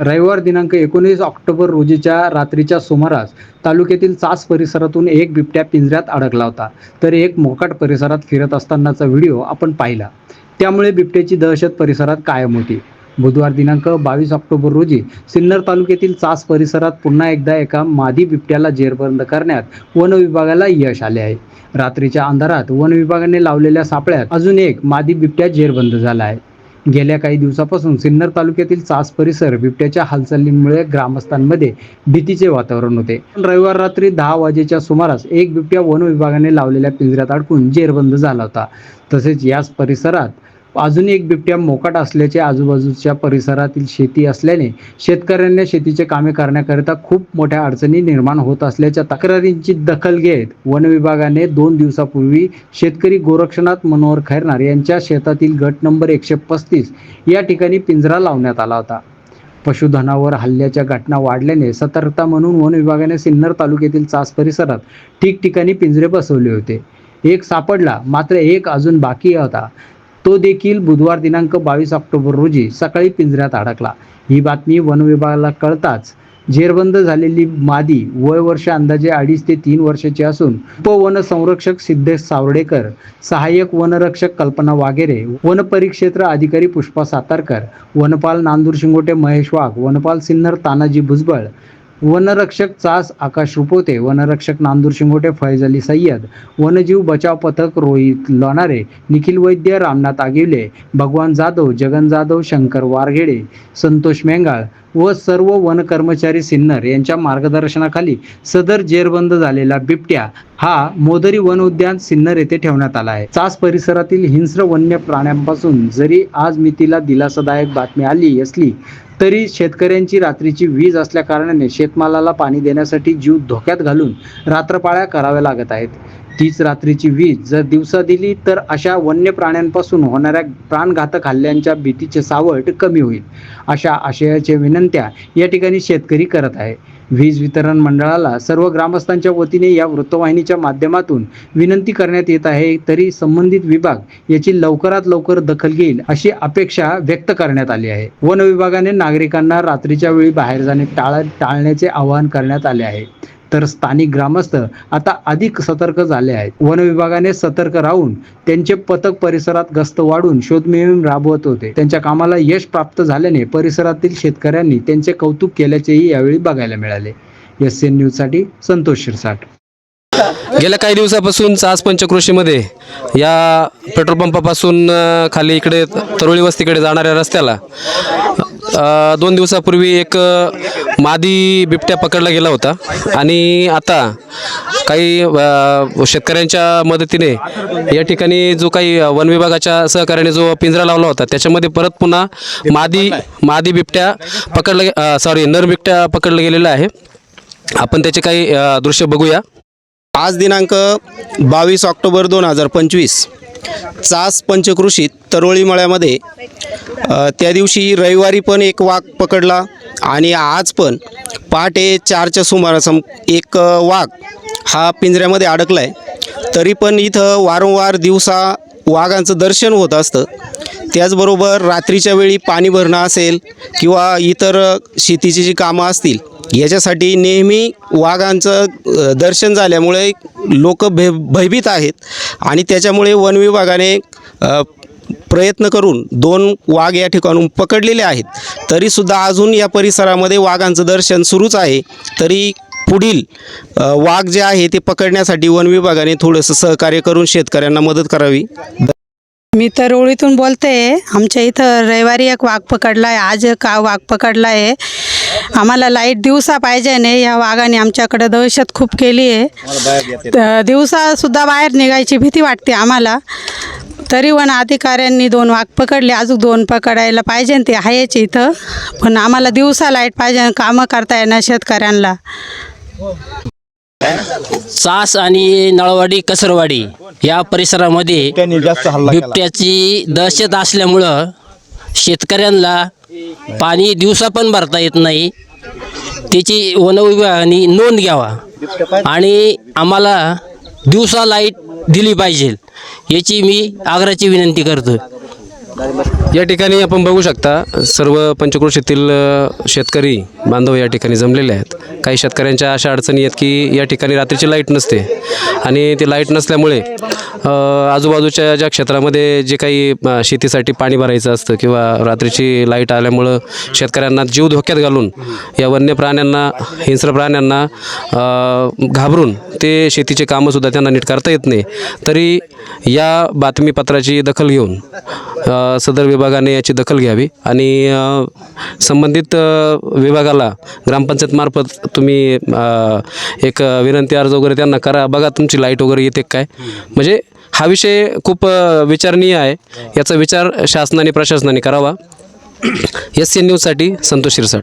रविवार दिनांक एकोणीस ऑक्टोबर रोजीच्या रात्रीच्या सुमारास तालुक्यातील चास परिसरातून एक बिबट्या पिंजऱ्यात अडकला होता. तर एक मोकाट परिसरात फिरत असतानाचा व्हिडिओ आपण पाहिला. त्यामुळे बिबट्याची दहशत परिसरात कायम होती. बुधवार दिनांक बावीस ऑक्टोबर रोजी सिन्नर तालुक्यातील चास परिसरात पुन्हा एकदा एका मादी बिबट्याला जेरबंद करण्यात वन विभागाला यश आले आहे. रात्रीच्या अंधारात वन विभागाने लावलेल्या सापळ्यात अजून एक मादी बिबट्या जेरबंद झाला आहे. गेल्या काही दिवसापासून सिन्नर तालुक्यातील चास परिसर बिबट्याच्या हालचालींमुळे ग्रामस्थांमध्ये भीतीचे वातावरण होते. रविवार रात्री दहा वाजेच्या सुमारास एक बिबट्या वन विभागाने लावलेल्या पिंजऱ्यात अडकून जेरबंद झाला होता. तसेच याच परिसरात अजून एक बिबट्या मोकाट असल्याचे आजूबाजूच्या परिसरातील शेती असल्याने शेतकऱ्यांना शेतीचे कामे करण्याकरिता खूप मोठ्या अडचणी निर्माण होत असल्याच्या तक्रारींची दखल घेत वन विभागाने दोन दिवसापूर्वी शेतकरी गोरक्षनाथ मनोहर खैरनार यांच्या शेतातील गट नंबर एकशे पस्तीस या ठिकाणी पिंजरा लावण्यात आला होता. पशुधनावर हल्ल्याच्या घटना वाढल्याने सतर्कता म्हणून वन विभागाने सिन्नर तालुक्यातील चास परिसरात ठिकठिकाणी पिंजरे बसवले होते. एक सापडला मात्र एक अजून बाकी होता. तो देखील बुधवार दिनांक बावीस ऑक्टोबर रोजी सकाळी पिंजऱ्यात अडकला. ही बातमी वन विभागाला कळताच जेरबंद झालेली मादी वय वर्ष अंदाजे अडीच ते तीन वर्षाची असून उपवन संरक्षक सिद्धेश सावर्डेकर सहाय्यक वनरक्षक कल्पना वागेरे वन परिक्षेत्र अधिकारी पुष्पा सातारकर वनपाल नांदूर शिंगोटे महेश वाघ वनपाल सिन्नर तानाजी भुजबळ वनरक्षक चास आकाश रुपोते वनरक्षक नांदूर शिंगोटे फैज अली सय्यद. वनजीव बचाव पथक रोहित लोणारे निखिल वैद्य रामनाथ आगिवले भगवान जाधव जगन जाधव शंकर वारघेडे संतोष मेंगाळ व सर्व वन कर्मचारी सिन्नर यांच्या मार्गदर्शनाखाली सदर जेरबंद झालेला बिबट्या हा मोदरी वन उद्यान सिन्नर येथे ठेवण्यात आला आहे. चास परिसरातील हिंस्र वन्य प्राण्यांपासून जरी आज मितीला दिलासादायक बातमी आली असली तरी शेतकऱ्यांची रात्रीची वीज असल्या कारणाने शेतमालाला पाणी देण्यासाठी जीव धोक्यात घालून रात्रपाळ्या कराव्या लागत आहेत. तीच रात्रीची वीज जर दिवसा दिली तर अशा वन्य प्राण्यांपासून होणाऱ्या प्राणघातक हल्ल्यांच्या भीतीचे सावट कमी होईल. अशा आशयाच्या विनंत्या या ठिकाणी शेतकरी करत आहे. वीज वितरण मंडळाला सर्व ग्रामस्थांच्या वतीने या वृत्तवाहिनीच्या माध्यमातून विनंती करण्यात येत आहे तरी संबंधित विभाग याची लवकरात लवकर दखल घेईल अशी अपेक्षा व्यक्त करण्यात आली आहे. वन विभागाने नागरिकांना रात्रीच्या वेळी बाहेर जाणे टाळ टाळण्याचे आवाहन करण्यात आले आहे. तर स्थानिक ग्रामस्थ आता अधिक सतर्क झाले आहेत. वन विभागाने सतर्क राहून त्यांचे पथक परिसरात गस्त वाढून शोध मोहीम राबवत होते. त्यांच्या कामाला यश प्राप्त झाल्याने परिसरातील शेतकऱ्यांनी त्यांचे कौतुक केल्याचेही यावेळी बघायला मिळाले. एस एन न्यूजसाठी संतोष शिरसाट. गेल्या काही दिवसापासून चास पंचक्रोशीमध्ये या पेट्रोल पंपापासून खाली इकडे तरुळी वस्तीकडे जाणाऱ्या रस्त्याला अ, दोन दिवसापूर्वी एक अ, मादी बिबट्या पकडला गेला होता. आणि आता काही अ, शेतकऱ्यांच्या मदतीने या ठिकाणी जो काही वन विभागाच्या सहकार्याने जो पिंजरा लावला होता त्याच्यामध्ये परत पुन्हा मादी मादी बिबट्या पकडला सॉरी नर बिबट्या पकडला गेलेला आहे. आपण त्याचे काही अ, दृश्य बघूया. आज दिनांक बावीस ऑक्टोबर दोन हजार पंचवीस चास पंचकृषीत तरोळी मळ्यामध्ये त्या दिवशी रविवारी पण एक वाघ पकडला आणि आज पण पहाटे चारच्या सुमारास एक वाघ हा पिंजऱ्यामध्ये अडकला आहे तरी पण इथं वारंवार दिवसा वाघांचं दर्शन होत असतं. त्याचबरोबर रात्रीच्या वेळी पाणी भरणं असेल किंवा इतर शेतीची जी कामं असतील याच्यासाठी नेहमी वाघांचं दर्शन झाल्यामुळे लोक भे भयभीत आहेत आणि त्याच्यामुळे वन विभागाने प्रयत्न करून दोन वाघ या ठिकाणून पकडलेले आहेत. तरीसुद्धा अजून या परिसरामध्ये वाघांचं दर्शन सुरूच आहे. तरी पुढील वाघ जे आहे ते पकडण्यासाठी वन विभागाने थोडंसं सहकार्य करून शेतकऱ्यांना मदत करावी. मी तर ओळीतून बोलते आमच्या इथं रविवारी एक वाघ पकडला आहे आज एक वाघ पकडला आहे आम्हाला लाइट दिवसा पाहिजे नाही या वाघाने आमच्याकडे दहशत खूप केली आहे दिवसासुद्धा बाहेर निघायची भीती वाटते आम्हाला. तरी वन अधिकाऱ्यांनी दोन वाघ पकडले. अजून दोन पकडायला पाहिजे ते आहेच इथं. पण आम्हाला दिवसा लाइट पाहिजे कामं करता येणार शेतकऱ्यांना. चास आणि नळवाडी कसरवाडी या परिसरामध्ये बिबट्याची दहशत असल्यामुळं शेतकऱ्यांना पाणी दिवसा पण भरता येत नाही. त्याची वन विभागाने नोंद घ्यावा. आणि आम्हाला दिवसा लाइट दिली पाहिजे. याची मी आग्राची विनंती करतो या ठिकाणी आपण बघू शकता सर्व पंचक्रोशीतील शेतकरी बांधव या ठिकाणी जमलेले आहेत. काही शेतकऱ्यांच्या अशा अडचणी आहेत की या ठिकाणी रात्रीची लाइट नसते. आणि ती लाइट नसल्यामुळे आजूबाजूच्या ज्या क्षेत्रामध्ये जे काही शेतीसाठी पाणी भरायचं असतं किंवा रात्रीची लाइट आल्यामुळं शेतकऱ्यांना जीव धोक्यात घालून या वन्य प्राण्यांना हिंस्र प्राण्यांना घाबरून ते शेतीचे कामंसुद्धा त्यांना नीट करता येत नाही. तरी या बातमीपत्राची दखल घेऊन सदर विभागाने याची दखल घ्यावी आणि संबंधित विभागाला ग्रामपंचायतमार्फत तुम्ही अ, एक विनंती अर्ज वगैरे त्यांना करा. बघा तुमची लाइट वगैरे येते काय? म्हणजे हा विषय खूप अ, विचारणीय आहे. याचा विचार शासनाने प्रशासनाने करावा. एस सी न्यूजसाठी संतोष शिरसाट.